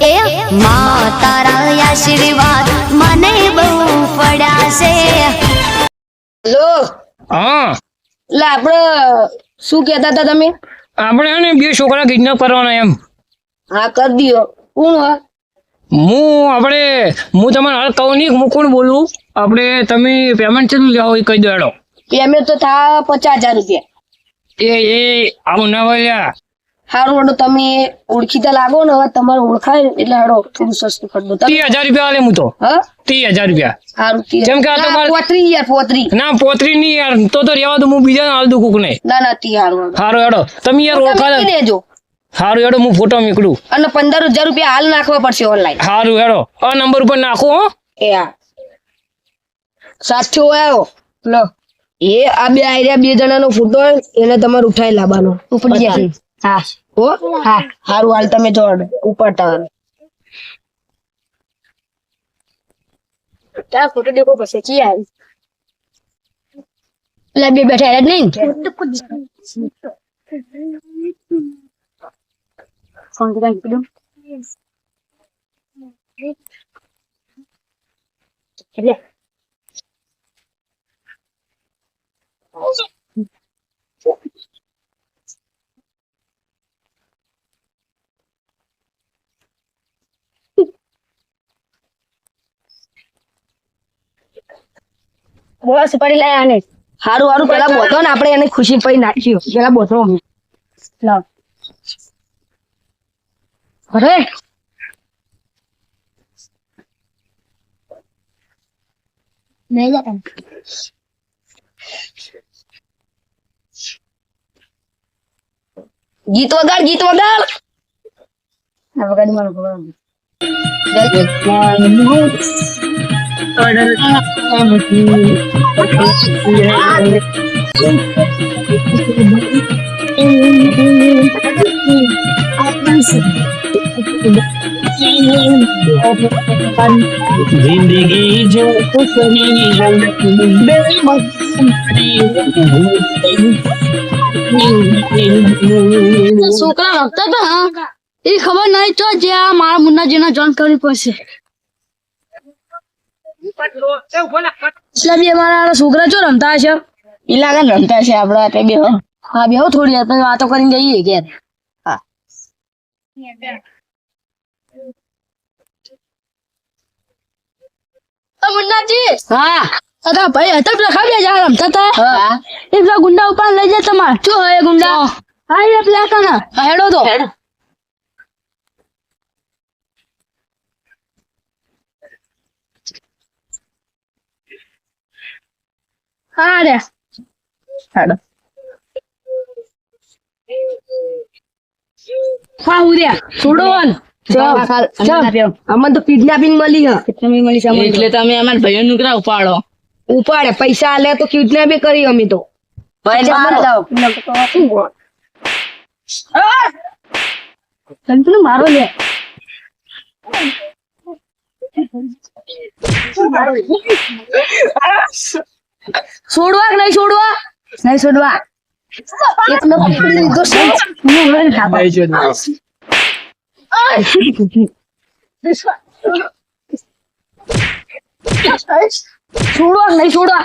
એ મા તારા આશીર્વાદ મને બહુ પડ્યા છે લો. હા. એટલે આપણે શું કહેતા હતા તમે? આપણે હે ને બે છોકરા કિડનેપ કરવાના એમ. હા કરી દિયો. કોણ હા હું આપણે હું તમારે હાલ કહું નહીં હું કોણ બોલું? આપણે તમે પેમેન્ટ કેટલું લેવો એ કહી દેડો. હેડો પેમેન્ટ તો થા પચાસ હજાર રૂપિયા. એ એ આવું ના હોય સારું હેડો તમે ઓળખીતા લાગો ને હવે તમારે ઓળખાય એટલે હેડો થોડું સસ્તું કરી દો ત્રીસ હજાર રૂપિયા વાલે હું તો. હા? ત્રીસ હજાર રૂપિયા. સારું ત્રીસ. જેમ કે તમારે- પોત્રીસ યાર પોત્રીસ. ના પોતરી નહીં યાર તો તો રહેવા દો હું બીજા હાલ દઉં કોક ને ના ના તી સારું હેડો. સારું તમે યાર ઓળખા મૂકી દેજો હેડો હું ફોટો નીકળું અને પંદર હજાર રૂપિયા હાલ નાખવા પડશે ઓનલાઈન હારું હેડો આ નંબર ઉપર નાખો હો. એ હા. સાચો આવ્યો લો. એ આ બે આઈડિયા બે જણાનો ફોટો હોય એને તમારે ઉઠાઈ લાવવાનો. ઉપડી હા. હો? હા. સારું હાલ તમે જોડ ઉપર ત્યાં ફોટો દેખો પછી કી આવી એટલે બે બેઠા યાદ નહીં? ફોન કરી પીડું એટલે બોલા સુપારી લાયા આને હારું હારું પેલા બોતો ને આપણે એને ખુશી પડી નાખ્યો પેલા બોતો લાવ અરે. નહીં ગીત વગાડ ગીત વગાડ. આ વગાડી મારો ભગવાન. જિંદગી જો છોકરા રમતા હતા એ ખબર નહીં તો જે આ મારા મુન્નાજીને જોઈન કરવી પડશે એટલે બે મારા છોકરા ચો રમતા હશે? પેલા આગળ રમતા છે આપડે હાથે બે હા. બે થોડી વાર વાતો કરીને જઈએ ઘેર. હા. મુન્નાજી! હા. ભાઈ હતા પેલા ખાઈ જા રમતા હતા? હા. એ પેલા ગુંડા ઉપર લઈ જાય તમારે. શું એ ગુંડા? હા એ પેલા કના હેડો તો. હા રે હેડો હા ઉર્યા છોડો અમને તો કિડનેપિંગ મળી મળી એટલે તમે અમારા ભાઈઓ નુકરા ઉપાડો. ઉપાડે. પૈસા આલે તો કિડનેપ કરી અમે તો. મારો. લે. છોડવા કે નહીં છોડવા? નહીં છોડવા. એકનો પકડી લીધો છે. છોડવા. નહીં છોડવા?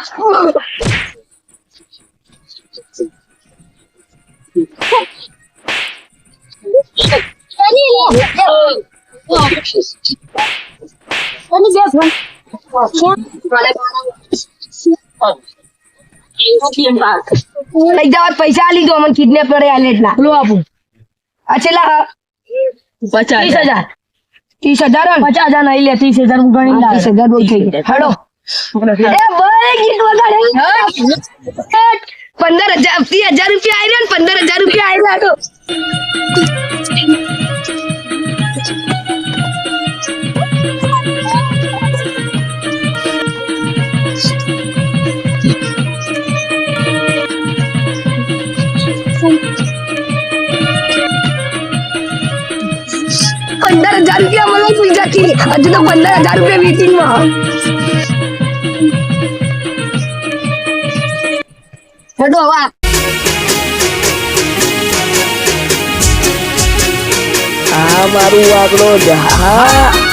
લઈ જવા પૈસા આલી દો અમને કિડનેપ કરે આલે એટલા લો આપું. અચેલા ત્રીસ હજાર. ત્રીસ હજાર પચાસ હજાર નહીં લે ત્રીસ હજાર હું ગણી ત્રીસ હજાર બહુ થઈ ગયા. હેડો એ બરે ગીત વગાડે. પંદર હજાર ત્રીસ હજાર રૂપિયા આવી ને પંદર હજાર રૂપિયા આવી રહ્યા પંદર હજાર રૂપિયા મળવા બીજા થી હજુ તો પંદર હજાર રૂપિયા વેચીંગમાં હેડો હવે આ મારું આપણો જહા